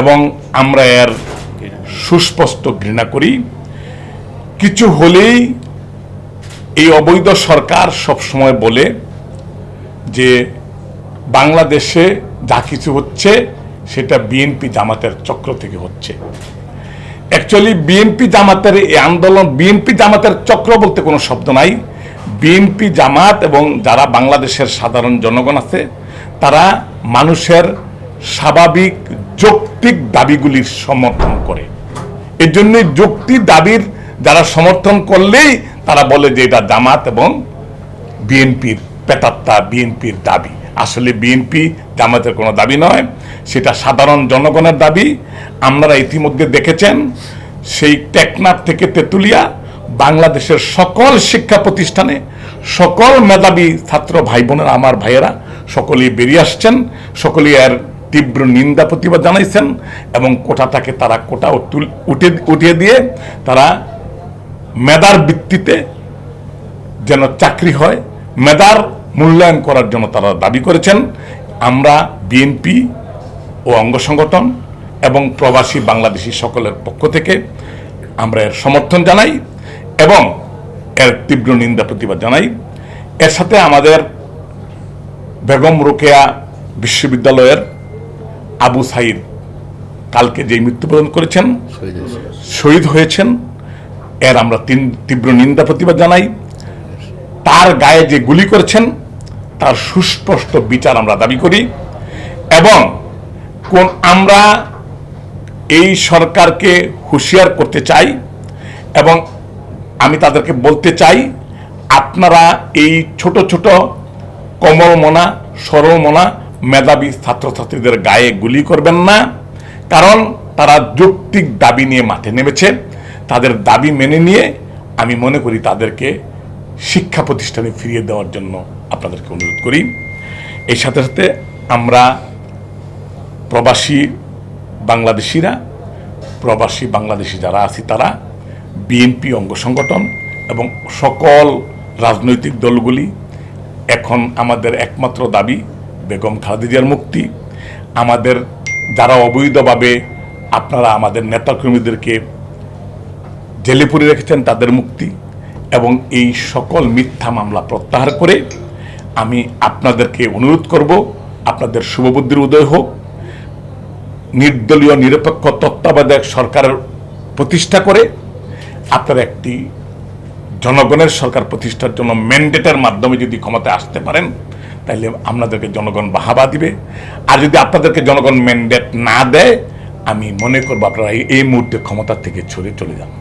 এবং আমরা এর সুস্পষ্ট ঘৃণা করি। কিছু হলেই এই অবৈধ সরকার সবসময় বলে যে বাংলাদেশে যা কিছু হচ্ছে সেটা বিএনপি জামাতের চক্র থেকে হচ্ছে। অ্যাকচুয়ালি বিএনপি জামাতের এই আন্দোলন, বিএনপি জামাতের চক্র বলতে কোনো শব্দ নাই। বিএনপি জামাত এবং যারা বাংলাদেশের সাধারণ জনগণ আছে, তারা মানুষের স্বাভাবিক যৌক্তিক দাবিগুলির সমর্থন করে। এর জন্য যৌক্তিক দাবির যারা সমর্থন করলেই তারা বলে যে এটা জামাত এবং বিএনপির পেতাত্তা বিএনপির দাবি। আসলে বিএনপি জামাতের কোনো দাবি নয়, সেটা সাধারণ জনগণের দাবি। আপনারা ইতিমধ্যে দেখেছেন, সেই টেকনাফ থেকে তেতুলিয়া বাংলাদেশের সকল শিক্ষা প্রতিষ্ঠানে সকল মেধাবী ছাত্র ভাই বোনেরা আমার ভাইয়েরা, সকলেই বেরিয়ে আসছেন, সকলেই এর তীব্র নিন্দা প্রতিবাদ জানাইছেন এবং কোটাটাকে তারা কোটা উঠে উঠিয়ে দিয়ে তারা মেধার ভিত্তিতে যেন চাকরি হয়, মেধার মূল্যায়ন করার জন্য তারা দাবি করেছেন। আমরা বিএনপি ও অঙ্গ সংগঠন এবং প্রবাসী বাংলাদেশি সকলের পক্ষ থেকে আমরা এর সমর্থন জানাই এবং এর তীব্র নিন্দা প্রতিবাদ জানাই। এর সাথে আমাদের বেগম রোকেয়া বিশ্ববিদ্যালয়ের আবু সাইদ কালকে যে মৃত্যুবরণ করেছেন শহীদ হয়েছেন। এর আমরা তিন তীব্র নিন্দা প্রতিবাদ জানাই। তার গায়ে যে গুলি করেছেন তার সুস্পষ্ট বিচার আমরা দাবি করি এবং কোন আমরা এই সরকারকে হুঁশিয়ার করতে চাই এবং আমি তাদেরকে বলতে চাই আপনারা এই ছোট ছোট কমলমনা সরলমনা মেধাবী ছাত্রছাত্রীদের গায়ে গুলি করবেন না, কারণ তারা যৌক্তিক দাবি নিয়ে মাঠে নেমেছে। তাদের দাবি মেনে নিয়ে আমি মনে করি তাদেরকে শিক্ষা প্রতিষ্ঠানে ফিরিয়ে দেওয়ার জন্য আপনাদেরকে অনুরোধ করি। এর সাথে সাথে আমরা প্রবাসী বাংলাদেশিরা, প্রবাসী বাংলাদেশি যারা আছি তারা, বিএনপি অঙ্গ সংগঠন এবং সকল রাজনৈতিক দলগুলি, এখন আমাদের একমাত্র দাবি বেগম খালেদিজার মুক্তি। আমাদের যারা অবৈধভাবে আপনারা আমাদের নেতাকর্মীদেরকে জেলে পুরে রেখেছেন, তাদের মুক্তি এবং এই সকল মিথ্যা মামলা প্রত্যাহার করে আমি আপনাদেরকে অনুরোধ করব, আপনাদের শুভবুদ্ধির উদয় হোক। নির্দলীয়, নিরপেক্ষ, তত্ত্বাবধায়ক সরকারের প্রতিষ্ঠা করে আপনারা একটি জনগণের সরকার প্রতিষ্ঠার জন্য ম্যান্ডেটের মাধ্যমে যদি ক্ষমতায় আসতে পারেন তাহলে আপনাদেরকে জনগণ বাহাবা দিবে। আর যদি আপনাদেরকে জনগণ ম্যান্ডেট না দেয়, আমি মনে করব আপনারা এই- মুহূর্তে ক্ষমতা থেকে ছড়ে চলে যান।